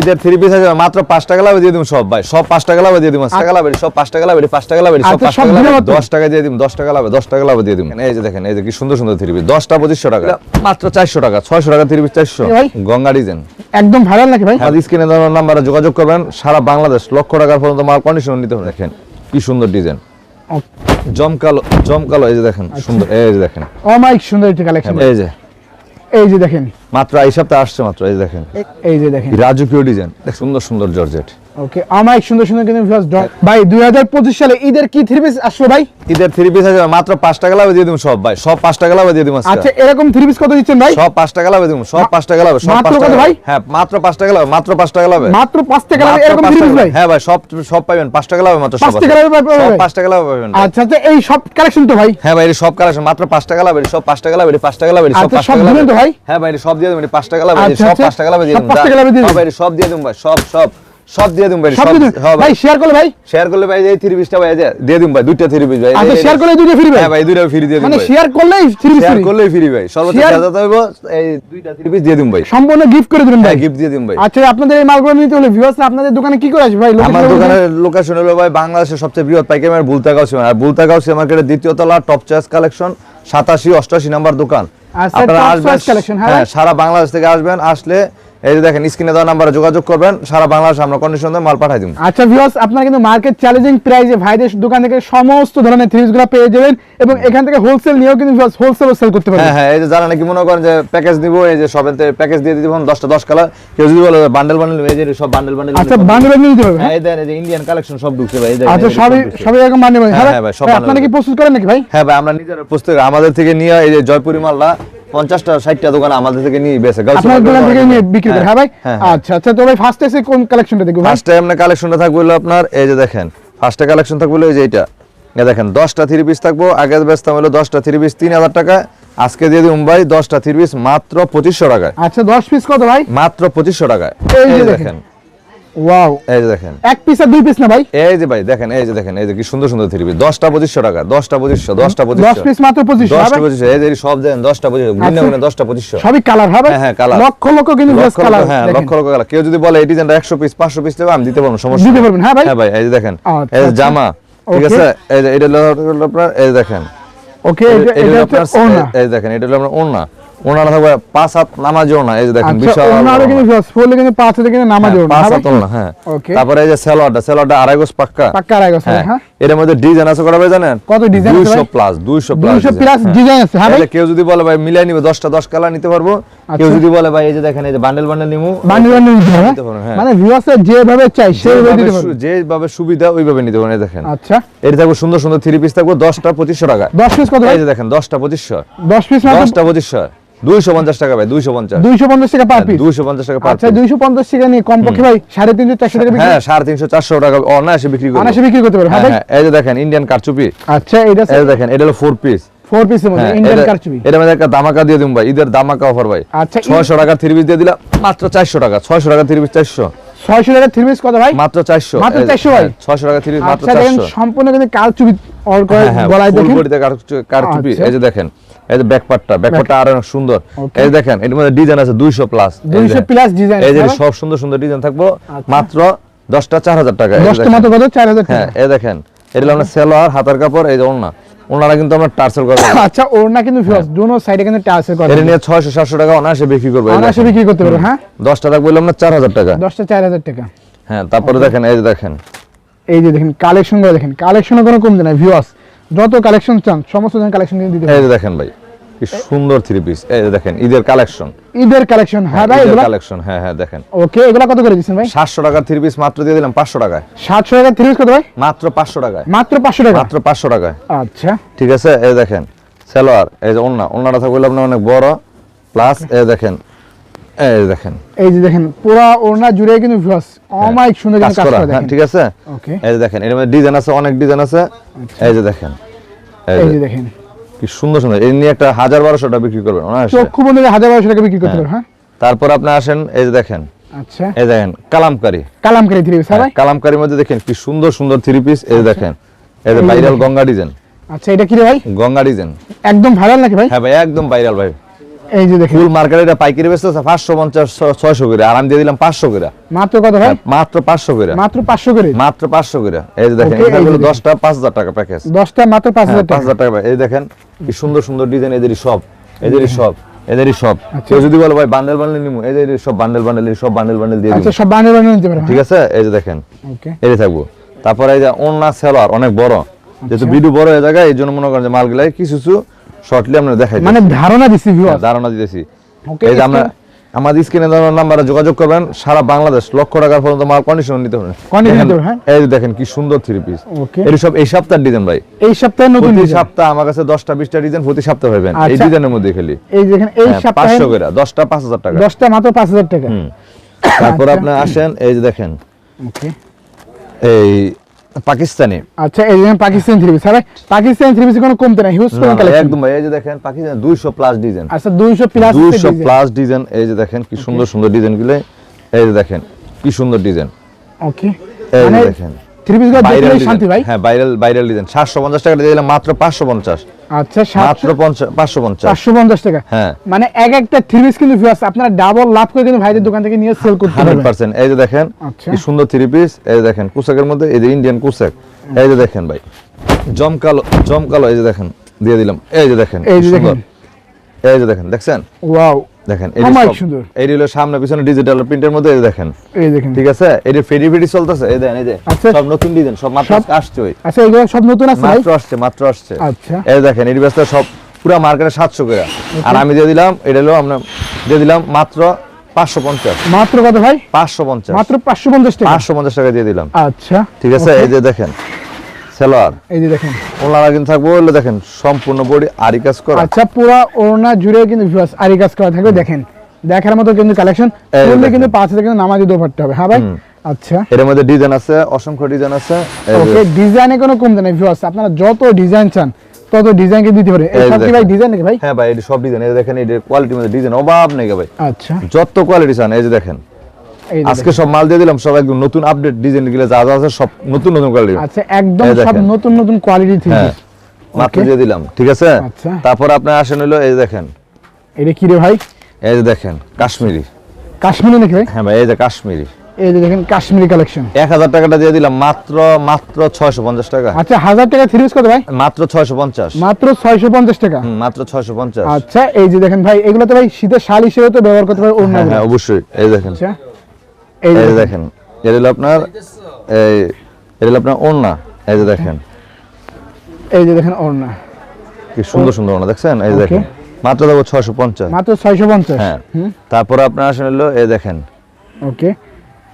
ঈদের three piece আছে মাত্র পাঁচ টাকা লাভে দিয়ে দিম সব ভাই। সব পাঁচ টাকা লাভে দিয়ে দিম টাকা লাভে সব পাঁচ টাকা লাভে পাঁচ টাকা লাভে সব পাঁচ টাকা লাভে দশ টাকা দিয়ে দিম দশ টাকা লাভে দশ টাকা লাভে দিয়ে দিম এই যে দেখেন এই যে কি সুন্দর সুন্দর থ্রি পিস দশটা পঁচিশশো টাকা মাত্র চারশো টাকা ছয়শো টাকা থ্রি পিস চারশো। গঙ্গা ডিজাইন একদম ভাইরাল নাকি ভাই? স্ক্রিনে দেওয়ার নাম্বারে যোগাযোগ করবেন সারা বাংলাদেশ লক্ষ টাকার পর্যন্ত মাল কন্ডিশন নিতে হবে। দেখেন কি সুন্দর ডিজাইন জমকালো জমকালো এই যে দেখেন আচ্ছা। সুন্দর এই যে দেখেন। অমাইক সুন্দর একটি কালেকশন এই যে। এই যে দেখেন। মাত্র এই সপ্তাহে আসছে মাত্র এই যে দেখেন। এই যে দেখেন। রাজকীয় ডিজাইন সুন্দর সুন্দর জর্জেট। ওকে অমাইক সুন্দর সুন্দর কিন্তু viewers, ড- ভাই দুই হাজার পঁচিশ সালে ঈদের কি থ্রি পিস আসলো ভাই ঈদের থ্রি পিস আছে মাত্র পাঁচ টাকা লাভে দিয়ে দিম সব ভাই সব পাঁচ টাকা লাভে দিয়ে দিম। আচ্ছা এরকম থ্রি পিস কত দিচ্ছেন ভাই সব পাঁচ টাকা লাভে দিম সব পাঁচ টাকা লাভে সব মাত্র পাঁচ কত টাকা ভাই? হ্যাঁ মাত্র পাঁচ টাকা লাভে মাত্র পাঁচ টাকা লাভে মাত্র পাঁচ টাকা লাগে এরকম থ্রি পিস ভাই হ্যাঁ ভাই সব সব পাবেন পাঁচ টাকা লাভে মাত্র সব পাঁচ টাকা লাভে সব ভাই? পাঁচ টাকা লাভে পাবেন আচ্ছা আচ্ছা এই সব কালেকশন তো ভাই হ্যাঁ ভাই এর সব কালেকশন মাত্র পাঁচ টাকা লাভে সব পাঁচ টাকা লাভে পাঁচ টাকা লাভে সব আচ্ছা, পাঁচ সব টাকা দিবেন লাভে তো ভাই? হ্যাঁ ভাই সব দিয়ে দিবেন পাঁচ টাকা লাভে আচ্ছা, সব আচ্ছা। পাঁচ টাকা লাভে দিয়ে সব দিন পাঁচ টাকা লাভে দিয়ে। হ্যাঁ ভাই সব দিয়ে দিন ভাই সব সব সব দিয়ে দিন ভাই সব হ্যাঁ ভাই শেয়ার করলে ভাই। শেয়ার করলে ভাই এই থ্রি পিসটা ভাই দিয়ে দিন ভাই দুইটা থ্রি পিস ভাই। আচ্ছা শেয়ার করলে দুটো ফ্রি ভাই। হ্যাঁ ভাই দুইটা ফ্রি দিয়ে দিন মানে শেয়ার করলেই থ্রি পিস শেয়ার ফ্রি করলেই ফ্রি ভাই। সর্বোচ্চ সাজাতে হইব এই দুইটা থ্রি পিস দিয়ে দিন ভাই। সম্পূর্ণ গিফট করে দিবেন ভাই। হ্যাঁ গিফট দিয়ে দিন ভাই। আচ্ছা আপনাদের এই মালগুলো নিতে হলে ভিউয়ার্স আপনাদের দোকানে কি করে আসবে ভাই? আমার। দোকানের লোকেশন হলো ভাই বাংলাদেশের সবচেয়ে বৃহৎ পাইকারি মার্কেট বুলতাগাঁও সীমা। আর বুলতাগাঁও সীমা মার্কেটের দ্বিতীয় তলা টপ চয়েস কালেকশন সাতাশি অষ্টাশি নাম্বার দোকান। আচ্ছা, আপনারা আসবেন হ্যাঁ সারা বাংলাদেশ থেকে আসবেন আসলে এই যে দেখেন স্ক্রিনে দেওয়া নাম্বারে যোগাযোগ করবেন সারা বাংলাদেশ আমরা কন্ডিশন দিয়ে মাল পাঠাই দিব। আচ্ছা ভিউয়ার্স আপনারা কিন্তু মার্কেট চ্যালেঞ্জিং প্রাইসে ভাইদের দোকান থেকে সমস্ত ধরনের থ্রিজগুলো পেয়ে যাবেন এবং এখান থেকে হোলসেল নিয়েও কিন্তু ভিউয়ার্স হোলসেল সেল করতে পারবেন। হ্যাঁ হ্যাঁ এই যে যারা নাকি মনে করেন যে প্যাকেজ দিব এই যে সবের প্যাকেজ দিয়ে দিব দশটা দশ কালার কেউ যদি বলে বান্ডেল বান্ডেল এই যে সব বান্ডেল বান্ডেল আচ্ছা বান্ডেল বান্ডেল নিতে হবে হ্যাঁ? এই দেন এই যে ইন্ডিয়ান কালেকশন সব ঢুকছে ভাই এই দেখেন, আচ্ছা সবই সব। সবই এরকম বান্ডেল হ্যাঁ, হ্যাঁ হ্যাঁ ভাই, সব আপনারা কি প্রস্তুত করেন নাকি ভাই? হ্যাঁ ভাই আমরা নিজেরা প্রস্তুত আমাদের থেকে নিয়ে এই যে জয়পুরি মালটা পঞ্চাশটা ষাটটা দোকান আমাদের থেকে নিয়ে বেছে আপনার দোকান থেকে নিয়ে বিক্রি করে হ্যাঁ ভাই? আচ্ছা আচ্ছা তো ভাই ফার্স্ট এসে কোন কালেকশনটা দেখব ফার্স্ট না কালেকশনটা থাকবে হলো আপনার এই যে দেখেন ফার্স্টে কালেকশন থাকবে হলো এই যে এটা দেখেন দশটা থ্রি পিস থাকব আগে বেচতাম হলো দশটা থ্রি পিস তিন হাজার টাকা আজকে দিয়ে দিই মুম্বাই দশটা থ্রি পিস মাত্র পঁচিশশো টাকায়। আচ্ছা 10 পিস কত ভাই? মাত্র পঁচিশশো টাকায়। এই যে দেখেন। ওয়াও এই যে দেখেন এক পিস আর দুই পিস না ভাই এই যে ভাই দেখেন এই যে দেখেন এই যে কি সুন্দর সুন্দর থ্রি পিস টাকা দশটা পঁচিশশো দশটা 10 পিস মাত্র 25 দশটা হবে এই যে সব দেন আচ্ছা। সবই কালার হবে হ্যাঁ, হ্যাঁ, colour। লক্ষ লক্ষ কিন্তু বেস্ট কালার হ্যাঁ লক্ষ লক্ষ কালার কেউ যদি বলে এই ডিজাইনটা একশো পিস পাঁচশো পিস দেবে আমি দিতে পারব সমস্যা দিতে। পারবেন, হ্যাঁ ভাই? হ্যাঁ ভাই এই যে দেখেন আচ্ছা, এই যে আচ্ছা। জামা ঠিক আছে এই যে এটা হলো আপনার এই দেখেন ওকে এটা আপনার ওনা এই- দেখেন এটা হলো আপনার ওড়না ওড়নাটা থাকবে পাঁচ হাত নামাজি এই যে দেখেন আচ্ছা বিশাল ওনারা কিন্তু ফলে কিন্তু পাঁচ হাতে কিন্তু নামাজ হ্যাঁ, ওনা পাঁচ হ্যাঁ হাত ভাই? হ্যাঁ। তারপরে এই যে সেলোয়ারটা সেলোয়ারটা আড়াই গোস পাক্কা। পাক্কা আড়াই গজ, হ্যাঁ হ্যাঁ। এর মধ্যে ডিজাইন আছে ভাই জানেন? কত ডিজাইন আছে 200 প্লাস 200 প্লাস 200 প্লাস ডিজাইন আছে হ্যাঁ ভাই? কেউ যদি বলে ভাই মিলাই নিবে 10টা 10 কালার নিতে পারব? কেউ আচ্ছা। যদি বলে ভাই এই যে দেখেন এই যে বান্ডেল বান্ডেল নিমু বান্ডিল বান্ডিল নিতে পারবেন, হ্যাঁ। মানে যেভাবে চাই সেইভাবে যেভাবে দিতে পারবেন যেভাবে সুবিধা ওইভাবে নিতে দেখেন। আচ্ছা। এটা থাকবে সুন্দর সুন্দর থ্রি পিস থাকবে দশটা পঁচিশশো টাকা 10 পিস কত ভাই? এই যে দেখেন দশটা পঁচিশশো। 10 পিস মাত্র দশটা পঁচিশশো। দুইশো পঞ্চাশ টাকা ভাই দুইশো পঞ্চাশ। 250 টাকা পার পিস দুইশো পঞ্চাশ টাকা পার আচ্ছা 250 টাকা নিয়ে কমপক্ষে ভাই 350 400 টাকা বিক্রি হ্যাঁ সাড়ে তিনশো চারশো টাকা অনায়াসে বিক্রি করব অনায়াসে বিক্রি করতে পারবেন হ্যাঁ হ্যাঁ হ্যাঁ এই যে দেখেন ইন্ডিয়ান কারচুপি। আচ্ছা এটা এই দেখেন এটা হলো ফোর পিস 4 পিসের মধ্যে হ্যাঁ ইন্ডিয়ান কারচুপি। একটা দামাকা দিয়ে দিন ভাই ঈদের দামাকা অফার ভাই। আচ্ছা, ই- ছয়শো টাকা থ্রি পিস দিয়ে দিলাম মাত্র চারশো টাকা ছয়শো টাকা থ্রি পিস চারশো। 600 টাকা 3 পিস কত ভাই? মাত্র চারশো। মাত্র 400 ভাই? ছয়শো টাকা থ্রি পিস মাত্র আচ্ছা দেখেন চারশো। সম্পূর্ণ কিন্তু কারচুপি অল করে হ্যাঁ, হ্যাঁ, full দেখেন। তে কারচুপি। আচ্ছা। এই যে দেখেন এই যে ব্যাক পার্টটা ব্যাক পার্টটা আরও সুন্দর। এই দেখেন এর মধ্যে ডিজাইন আছে 200 প্লাস 200 প্লাস ডিজাইন এই যে সব সুন্দর সুন্দর ডিজাইন থাকব আচ্ছা। মাত্র 10টা 4000 টাকা। এই যে 10 টা দেখেন। মাত্র কত? 4000 হ্যাঁ টাকা। এই দেখেন এটা হলো সেলোয়ার হাতার কাপড় এই যে ওড়না। ওড়নাটা কিন্তু আমরা টার্সেল করে আচ্ছা ওনারা কিন্তু ভিউয়ার্স দুনো সাইডে কিন্তু টার্সেল করে এটা নিয়ে 600 700 টাকা অনায়াসে বিক্রি করবে এই অনায়াসে বিক্রি করতে পারবেন হ্যাঁ? 10টা থাকবে বললাম না 4000 টাকা। 10 টা 4000 টাকা। হ্যাঁ তারপরে দেখেন এই যে দেখেন। এই যে দেখেন কালেকশনগুলো দেখেন। কালেকশনে কোনো কমতি না ভিউয়ার্স যত কালেকশন চান সমস্ত ধরনের কালেকশন কিন্তু দিতে এই যে দেখেন ভাই। কি সুন্দর থ্রি পিস এই দেখেন ঈদের কালেকশন ঈদের কালেকশন হ্যাঁ ভাই এগুলো কালেকশন হ্যাঁ হ্যাঁ দেখেন। ওকে এগুলো কত করে দিচ্ছেন ভাই? 700 টাকার থ্রি পিস মাত্র দিয়ে দিলাম 500 টাকায়। 700 টাকা 30 কত ভাই? মাত্র 500 টাকায়। মাত্র 500 টাকা? মাত্র 500 টাকায়। আচ্ছা। ঠিক আছে এই দেখেন সালোয়ার এই যে ওন্না ওন্নাটা থাকবে আপনার অনেক বড় প্লাস এই দেখেন এই দেখেন। এই যে দেখেন পুরো ওড়না জুড়ে কিন্তু ভিউয়ার্স অমাইক সুন্দর কাজ করা হ্যাঁ, দেখেন। ঠিক আছে? ওকে এই যে দেখেন এর মধ্যে ডিজাইন আছে অনেক ডিজাইন আছে এই যে দেখেন এই যে দেখেন। কি সুন্দর সুন্দর। এই নিয়ে একটা হাজার বারোশো টাকা বিক্রি করবেন। চক্ষু বন্ধ হাজার বারোশো টাকা বিক্রি করতে পারবেন হ্যাঁ? তারপর আপনি আসেন এই যে দেখেন। আচ্ছা। এই দেখেন কালামকারি। কালামকারী থ্রি পিস হ্যাঁ, কালামকারির মধ্যে দেখেন কি সুন্দর সুন্দর থ্রি পিস এই দেখেন। এই যে ভাইরাল গঙ্গা ডিজাইন আচ্ছা এটা কি রে ভাই? গঙ্গা ডিজাইন একদম ভাইরাল নাকি ভাই? হ্যাঁ ভাই একদম ভাইরাল ভাই। এই যে দেখেন। ফুল মার্কেটে এটা পাইকারি বেচতে পাঁচশো পঞ্চাশ ছয়শো করে। আর আমি দিয়ে দিলাম পাঁচশো করে। মাত্র কত ভাই? মাত্র পাঁচশো করে। মাত্র পাঁচশো করে? মাত্র পাঁচশো করে। এই যে দেখেন Okay, এই যে এগুলো দেখেন। দশটা পাঁচ হাজার টাকা প্যাকেজ দশটা মাত্র পাঁচ হাজার হ্যাঁ, পাঁচ টাকা হাজার টাকা। এই দেখেন কি সুন্দর সুন্দর ডিজাইন এদেরই সব এদেরই সব এদেরই সব। কেউ যদি বলো ভাই বান্ডেল বান্ডেল নিমু। এদেরই সব বান্ডেল বান্ডেল সব বান্ডেল বান্ডেল দিয়ে আচ্ছা সব বানিয়ে বানিয়ে নিতে পারবেন ঠিক আছে? এই যে দেখেন ওকে এই থাকব। তারপরে এই যে ওন্না সেলার অনেক বড়। আচ্ছা। যেহেতু ভিডিও বড় হয়ে জায়গায় এই জন্য মনে করেন যে মালগুলাই কিছু কিছু শর্টলি আমরা দেখাই মানে ধারণা দিচ্ছি ভিউয়ার ধারণা দিতেছি। Okay, এই যে আমরা আমাদের স্ক্রিনে দেওয়ার নাম্বারে যোগাযোগ করবেন সারা বাংলাদেশ লক্ষ টাকার পর্যন্ত মাল কন্ডিশন নিতে পারবেন Condition দেখেন, হ্যাঁ। এই যে দেখেন কি সুন্দর থ্রি পিস Okay. এই সব এই সপ্তাহের ডিজাইন ভাই। এই সপ্তাহে নতুন প্রতি design। সপ্তাহ আমার কাছে দশটা বিশটা ডিজাইন প্রতি সপ্তাহে পাবেন এই আচ্ছা। ডিজাইনের মধ্যে খেলি। এই দেখেন এই হ্যাঁ, সপ্তাহে পাঁচশো করে দশটা পাঁচ হাজার টাকা। দশটা মাত্র পাঁচ হাজার টাকা। তারপর আচ্ছা। আপনি আসেন এই যে দেখেন। ওকে এই পাকিস্তানি। আচ্ছা এই দেখেন পাকিস্তান থ্রি পিস হ্যাঁ পাকিস্তান থ্রি পিস কোনো কমতে না হিউজ না, কালেকশন একদম ভাই এই যে দেখেন পাকিস্তান দুইশো প্লাস ডিজাইন আচ্ছা দুইশো প্লাস দুইশো প্লাস ডিজাইন এই যে দেখেন কি সুন্দর সুন্দর ডিজাইনগুলো এই যে দেখেন কি সুন্দর ডিজাইন ওকে এই যে মানে দেখেন। থ্রি পিস শান্তি ভাই। হ্যাঁ ভাইরাল ভাইরাল ডিজাইন সাতশো পঞ্চাশ টাকা দিয়ে দিলাম মাত্র পাঁচশো পঞ্চাশ। আচ্ছা মাত্র টাকা। হ্যাঁ। মানে এক একটা থ্রি পিস কিন্তু ভিউয়ার্স আপনারা ডাবল লাভ করে কিন্তু ভাইদের দোকান থেকে নিয়ে সেল করতে হান্ড্রেড পারবেন পার্সেন্ট। এই যে দেখেন আচ্ছা। কি সুন্দর থ্রি পিস এই যে দেখেন কুসাকের মধ্যে এই যে ইন্ডিয়ান কুসাক। এই যে দেখেন ভাই জমকালো জমকালো এই যে দেখেন দিয়ে দিলাম। এই যে দেখেন এই যে দেখেন। এই যে দেখেন দেখছেন? ওয়াও দেখেন সুন্দর। এই হলো সামনে পিছনে ডিজিটাল প্রিন্টের মধ্যে এই দেখেন। এই দেখেন। ঠিক আছে? এটা ফেরি ফেরি চলতেছে এই দেখেন এই যে। আচ্ছা। সব নতুন ডিজাইন সব মাত্র আসছে আচ্ছা এগুলো সব নতুন আছে মাত্র আসছে মাত্র আসছে। আচ্ছা। এই দেখেন এর ব্যস্ত সব পুরো মার্কেটে সাতশো করে। আর আমি দিয়ে দিলাম এটা হলো আমরা দিয়ে দিলাম মাত্র পাঁচশো পঞ্চাশ। মাত্র কত ভাই? পাঁচশো পঞ্চাশ। মাত্র পাঁচশো পঞ্চাশ টাকা। পাঁচশো পঞ্চাশ টাকা দিয়ে দিলাম। আচ্ছা ঠিক আছে? এই যে দেখেন সেলোয়ার? এই যে দেখেন। ওনারা কিন্তু থাকব হলো দেখেন সম্পূর্ণ বডি আরি কাজ করা। আচ্ছা পুরো জুড়ে কিন্তু ভিউয়ার্স আরি কাজ করা থাকবে দেখেন। দেখার মতো কিন্তু কালেকশন কিন্তু পাঁচ হাজার কিন্তু নামাজি দোপারতে হবে। হ্যাঁ ভাই? আচ্ছা। এর মধ্যে ডিজাইন আছে অসংখ্য ডিজাইন আছে। ওকে ডিজাইনে কোনো কমতে নেই ভিউয়ার্স আপনারা যত ডিজাইন চান তত ডিজাইন কে দিতে পারে এই এই সব কি ভাই ডিজাইন নাকি ভাই? হ্যাঁ ভাই এটা সব ডিজাইন এই দেখেন এই কোয়ালিটির মধ্যে ডিজাইন অভাব নেই ভাই। আচ্ছা। যত কোয়ালিটি চান এই যে দেখেন। আজকে সব মাল দিয়ে দিলাম সব একদম নতুন আপডেট ডিজাইনগুলো যা যা আছে সব নতুন নতুন কোয়ালিটি। আচ্ছা একদম সব নতুন নতুন কোয়ালিটি হ্যাঁ মাত্র দিয়ে দিলাম ঠিক আছে? আচ্ছা। তারপর আপনি আসেন হলো এই দেখেন। এটা কি রে ভাই? এই দেখেন কাশ্মীরি। কাশ্মীরি নাকি ভাই? হ্যাঁ ভাই এই যে কাশ্মীরি। এই যে দেখেন কাশ্মীরি কালেকশন এক হাজার টাকাটা দিয়ে দিলাম মাত্র মাত্র ছয়শো পঞ্চাশ টাকা। আচ্ছা হাজার টাকা থ্রি কত ভাই? মাত্র ছয়শো পঞ্চাশ। মাত্র ছয়শো পঞ্চাশ টাকা। হুম, মাত্র ছয়শো পঞ্চাশ। আচ্ছা এই যে দেখেন ভাই এগুলো তো ভাই শীতের শাল হিসেবে তো ব্যবহার করতে পারে অন্য হ্যাঁ হ্যাঁ অবশ্যই। এই দেখেন। আচ্ছা। এই যে দেখেন। এটা হলো আপনার এই এটা হলো আপনার ওড়না এই যে দেখেন। এই যে দেখেন ওড়না। কি সুন্দর সুন্দর ওড়না দেখছেন? এই যে দেখেন মাত্র দেবো ছয়শো পঞ্চাশ। মাত্র ছয়শো পঞ্চাশ। হ্যাঁ। তারপরে আপনার আসলে হলো এই দেখেন। ওকে।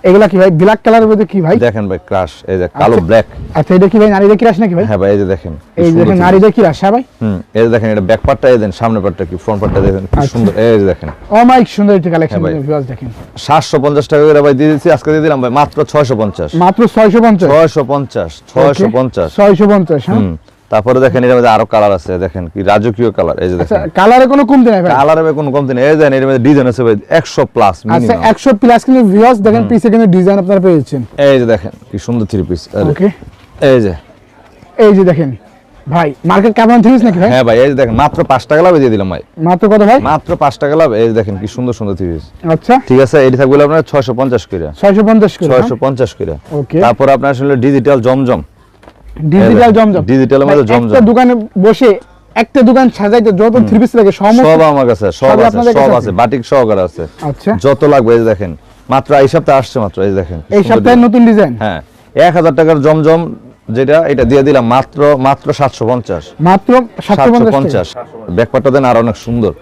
এগুলা কি ভাই? ব্ল্যাক কালারের মধ্যে কি ভাই? দেখেন ভাই ক্রাশ এই যে কালো আচ্ছা। ব্ল্যাক আচ্ছা এটা কি ভাই নারীদের কি রাস নাকি ভাই? হ্যাঁ ভাই এই যে দেখেন এই যে দেখেন। নারীদের কি হ্যাঁ ভাই? হুম এই যে দেখেন এটা ব্যাক পার্টটা এই দেন সামনে পার্টটা কি ফ্রন্ট পার্টটা দেখেন কি আচ্ছা। সুন্দর এই যে দেখেন। অমাইক সুন্দর একটি কালেকশন হ্যাঁ ভাই। ভিউয়ার্স দেখেন। সাতশো পঞ্চাশ টাকা করে ভাই দিয়ে দিচ্ছি আজকে দিয়ে দিলাম ভাই মাত্র ছয়শো পঞ্চাশ। মাত্র ছয়শো পঞ্চাশ। ছয়শো পঞ্চাশ ছয়শো পঞ্চাশ। ছয়শো পঞ্চাশ হ্যাঁ? হুম। তারপরে দেখেন এর মধ্যে আরও কালার আছে দেখেন কি রাজকীয় কালার এই যে আচ্ছা দেখেন। কালারে কোনো কমতে নাই ভাই। কালারে কোনো কমতি নেই এই দেখেন এর মধ্যে ডিজাইন আছে ভাই একশো প্লাস মিনিমাম আচ্ছা মিনিমাম একশো প্লাস কিন্তু ভিউয়ার্স দেখেন পিছে কিন্তু ডিজাইন আপনারা পেয়েছেন এই যে দেখেন কি সুন্দর থ্রি পিস ওকে এই যে। এই যে দেখেন ভাই মার্কেট কেমন থ্রিস নাকি ভাই? হ্যাঁ ভাই এই যে দেখেন মাত্র পাঁচ টাকা লাভ দিয়ে দিলাম ভাই। মাত্র কত ভাই? মাত্র পাঁচ টাকা লাভ এই যে দেখেন কি সুন্দর সুন্দর থ্রি পিস আচ্ছা। ঠিক আছে এটি থাকবে আপনার ছয়শো পঞ্চাশ করে। ছয়শো পঞ্চাশ করে ছয়শো পঞ্চাশ করে। ওকে তারপর আপনার আসলে ডিজিটাল জমজম। ডিজিটাল জমজম। ডিজিটালের মধ্যে ভাই, জমজম। একটা দোকানে বসে একটা দোকান সাজাইতে যত থ্রি পিস লাগে সমস্ত সব আমার কাছে সব আছে সব আছে। বাটিক সহকারে আছে। আচ্ছা। যত লাগবে এই দেখেন মাত্র এই সপ্তাহে আসছে মাত্র এই দেখেন এই সপ্তাহে নতুন ডিজাইন হ্যাঁ এক হাজার টাকার জমজম যেটা এটা দিয়ে দিলাম মাত্র মাত্র সাতশো পঞ্চাশ। মাত্র সাতশো পঞ্চাশ ব্যাকপারটা দেন আর অনেক সুন্দর।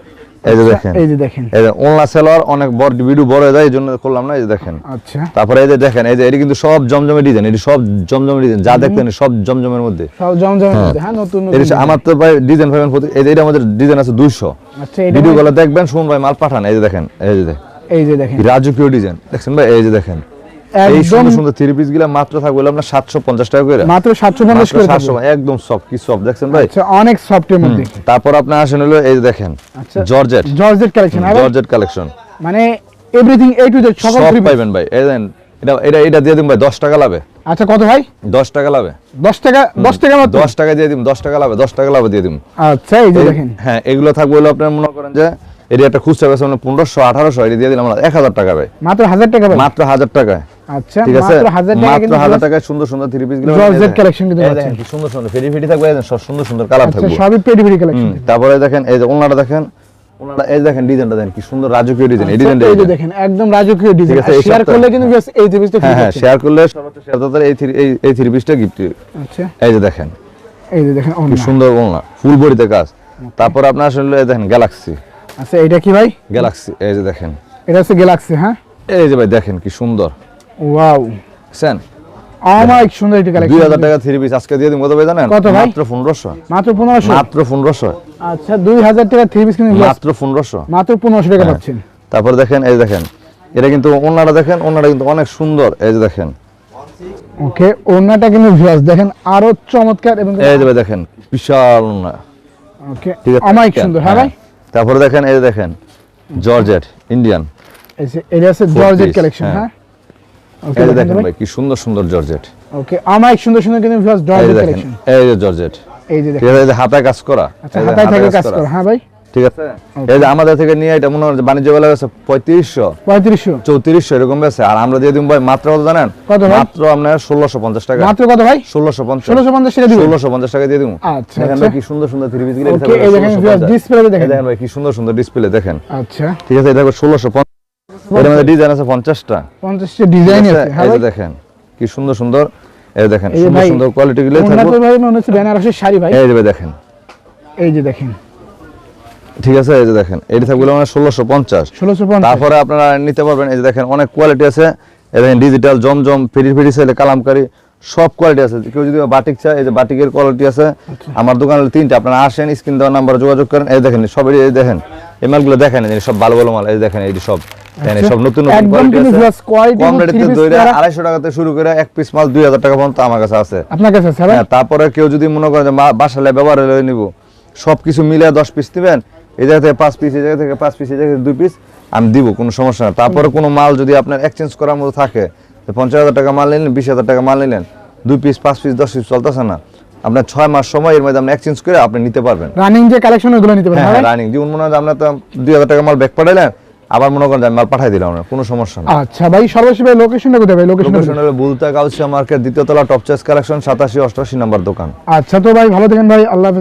এই যে দেখেন এই যে দেখেন এই যে ওনলা সেলোয়ার অনেক বড় ভিডিও বড় হয়ে যায় এই জন্য করলাম না এই যে দেখেন আচ্ছা তারপরে এই যে দেখেন এই যে এটি কিন্তু সব জমজমের ডিজাইন এটি সব জমজমের ডিজাইন যা দেখতেন সব জমজমের মধ্যে সব জমজমের মধ্যে হ্যাঁ নতুন নতুন আমার তো ভাই ডিজাইন পাবেন এই যে এটা আমাদের ডিজাইন আছে আচ্ছা দেখবেন শুন ভাই মাল পাঠান এই যে দেখেন এই যে দেখেন। এই যে দেখেন রাজকীয় ডিজাইন দেখছেন ভাই এই যে দেখেন এই একদম সুন্দর সুন্দর থ্রি পিসগুলা মাত্র থাকবে হলো আপনার টাকা করে। মাত্র সাতশো পঞ্চাশ করে সাতশো থাকবে। একদম সফট কি সফট দেখছেন ভাই? আচ্ছা অনেক সফটের মধ্যে। তারপর আপনি আসেন হলো এই দেখেন আচ্ছা georgette georgette collection georgette collection মানে এভরিথিং এ টু জেড সব থ্রি ভাই এই দেন এটা এটা এটা দিয়ে দিন ভাই দশ টাকা লাভে। আচ্ছা কত ভাই? দশ টাকা লাভে। দশ টাকা টাকা মাত্র? দশ টাকা দিয়ে দিম টাকা লাভে টাকা লাভে দিয়ে দিম। আচ্ছা এই যে দেখেন। হ্যাঁ এগুলো থাকবে হলো আপনার মনে করেন যে এটি একটা খুচরা বেচা মানে পনেরোশো আঠারোশো এটি দিয়ে দিলাম আমরা এক হাজার টাকা ভাই। মাত্র হাজার টাকা ভাই? মাত্র হাজার টাকায়। আচ্ছা ঠিক আছে? মাত্র হাজার টাকা মাত্র কিন্তু হাজার viewers- টাকায় সুন্দর সুন্দর থ্রি পিসগুলো Georgette collection কিন্তু পাচ্ছেন। সুন্দর সুন্দর ফেরি ফেরি থাকবে সব সুন্দর সুন্দর কালার আচ্ছা সবই কালেকশন তারপরে দেখেন এই যে ওনাটা দেখেন ওনাটা এই দেখেন ডিজাইনটা দেখেন কি সুন্দর রাজকীয় ডিজাইন এই ডিজাইনটা এই দেখেন একদম রাজকীয় ডিজাইন ঠিক আছে, এই শেয়ার করলে কিন্তু এই থ্রি পিসটা হ্যাঁ শেয়ার করলে সর্বোচ্চ শেয়ার এই থ্রি এই এই থ্রি পিসটা গিফট আচ্ছা। এই যে দেখেন এই যে দেখেন কি সুন্দর ওনা ফুল বডিতে কাজ। তারপর আপনার আসলে এই দেখেন গ্যালাক্সি আচ্ছা এটা কি ভাই? গ্যালাক্সি এই যে দেখেন। এটা হচ্ছে গ্যালাক্সি হ্যাঁ? এই যে ভাই দেখেন কি সুন্দর। ওয়াও বুঝছেন অমাইক সুন্দর একটি কালেকশন হাজার টাকা থ্রি পিস আজকে দিয়ে দিন কত ভাই জানেন? কত ভাই? মাত্র পনেরোশো। মাত্র পনেরোশো? মাত্র পনেরোশো। আচ্ছা দুই হাজার টাকা থ্রি পিস viewers মাত্র পনেরোশো। মাত্র পনেরোশো টাকা হ্যাঁ। পাচ্ছেন। তারপর দেখেন এই দেখেন এটা কিন্তু ওনারা দেখেন ওনারা কিন্তু অনেক সুন্দর এই যে দেখেন। ওকে ওন্নাটা কিন্তু ভিউয়ার্স দেখেন আরও চমৎকার এবং এই যে দেখেন বিশাল ওনা ওকে আছে? অমাইক সুন্দর হ্যাঁ ভাই? তারপরে দেখেন এই দেখেন জর্জেট ইন্ডিয়ান এই যে এটা Four জর্জেট কালেকশন হ্যাঁ। ওকে এই যে দেখেন ভাই। কি সুন্দর সুন্দর জর্জেট। ওকে অমাইক সুন্দর সুন্দর কিন্তু ভিউয়ার্স এই জর্জেট কালেকশন এই যে জর্জেট। এই যে দেখেন। এই যে হাতায় কাজ করা। আচ্ছা এই হাতায় থেকে কাজ করা। হ্যাঁ ভাই? ঠিক আছে? এই যে আমাদের থেকে নিয়ে এটা মনে হয় বাণিজ্য আছে পঁয়ত্রিশশো। পঁয়ত্রিশশো। চৌত্রিশশো এরকম বেছে। আর আমরা দিয়ে দিব ভাই মাত্র কত জানেন? কত মাত্র আপনার ষোলোশো পঞ্চাশ টাকা। মাত্র কত ভাই? ষোলোশো পঞ্চাশ। ষোলোশো পঞ্চাশ টাকা ষোলোশো পঞ্চাশ টাকা দিয়ে দিব। আচ্ছা, দেখেন আচ্ছা। কি সুন্দর সুন্দর থ্রি পিসগুলো। দেখেন ভিউয়ার্স দেখেন। দেখেন ভাই কি সুন্দর সুন্দর ডিসপ্লে দেখেন। আচ্ছা। ঠিক আছে এটা ষোলোশো এর মধ্যে ডিজাইন আছে ডিজাইন আছে হ্যাঁ এই যে দেখেন কি সুন্দর সুন্দর এই দেখেন সুন্দর সুন্দর কোয়ালিটি গুলো থাকবে ভাই মনে হচ্ছে শাড়ি ভাই এই যে দেখেন এই যে দেখেন ঠিক আছে এই যে দেখেন এটি থাকবে মানে ষোলোশো পঞ্চাশ ষোলোশো পঞ্চাশ তারপরে আপনারা নিতে পারবেন এই যে দেখেন অনেক কোয়ালিটি আছে এই দেখেন ডিজিটাল জমজম ফেরি ফেরি চাইলে কালামকারি সব কোয়ালিটি আছে কেউ যদি বাটিক চায় এই যে বাটিকের কোয়ালিটি আছে আচ্ছা। আমার দোকানে তিনটা আপনারা আসেন স্ক্রিন দেওয়ার নাম্বারে যোগাযোগ করেন এই দেখেন সব এই দেখেন এই মালগুলো দেখেন এই সব ভালো ভালো মাল এই দেখেন এই সব এই সব নতুন নতুন কোয়ালিটি আছে। কম রেটে আড়াইশো টাকাতে শুরু করে এক পিস মাল দুই হাজার টাকা পর্যন্ত আমার কাছে আছে। আপনার কাছে আছে হ্যাঁ? তারপরে কেউ যদি মনে করেন যে বাসালে ব্যবহার হলে নিব। সব কিছু মিলে দশ পিস দিবেন এই জায়গা থেকে পাঁচ পিস এই জায়গা থেকে পাঁচ পিস এই জায়গা থেকে দুই পিস আমি দিব কোনো সমস্যা না। তারপরে কোনো মাল যদি আপনার এক্সচেঞ্জ করার মতো থাকে পঞ্চাশ হাজার টাকা মাল নিলেন বিশ হাজার টাকা মাল নিলেন দুই পিস পাঁচ পিস দশ পিস চলতেছে না। আপনার ছয় মাস সময় এর মধ্যে আপনি এক্সচেঞ্জ করে আপনি নিতে পারবেন। রানিং যে কালেকশন ওগুলো নিতে পারবেন হ্যাঁ? রানিং যেমন মনে হয় আপনার তো দুই হাজার টাকা মাল ব্যাক পাঠাইলেন আবার মনে করেন মাল পাঠাই দিলাম না কোনো সমস্যা না আচ্ছা ভাই সর্বশেষ ভাই লোকেশনটা কোথায় ভাই? লোকেশন লোকেশন হলো বুলতা কাউসিয়া মার্কেট দ্বিতীয় তলা টপ চয়েস কালেকশন সাতাশি অষ্টাশি নাম্বার দোকান। আচ্ছা তো ভাই ভালো থাকেন ভাই আল্লাহ হাফেজ।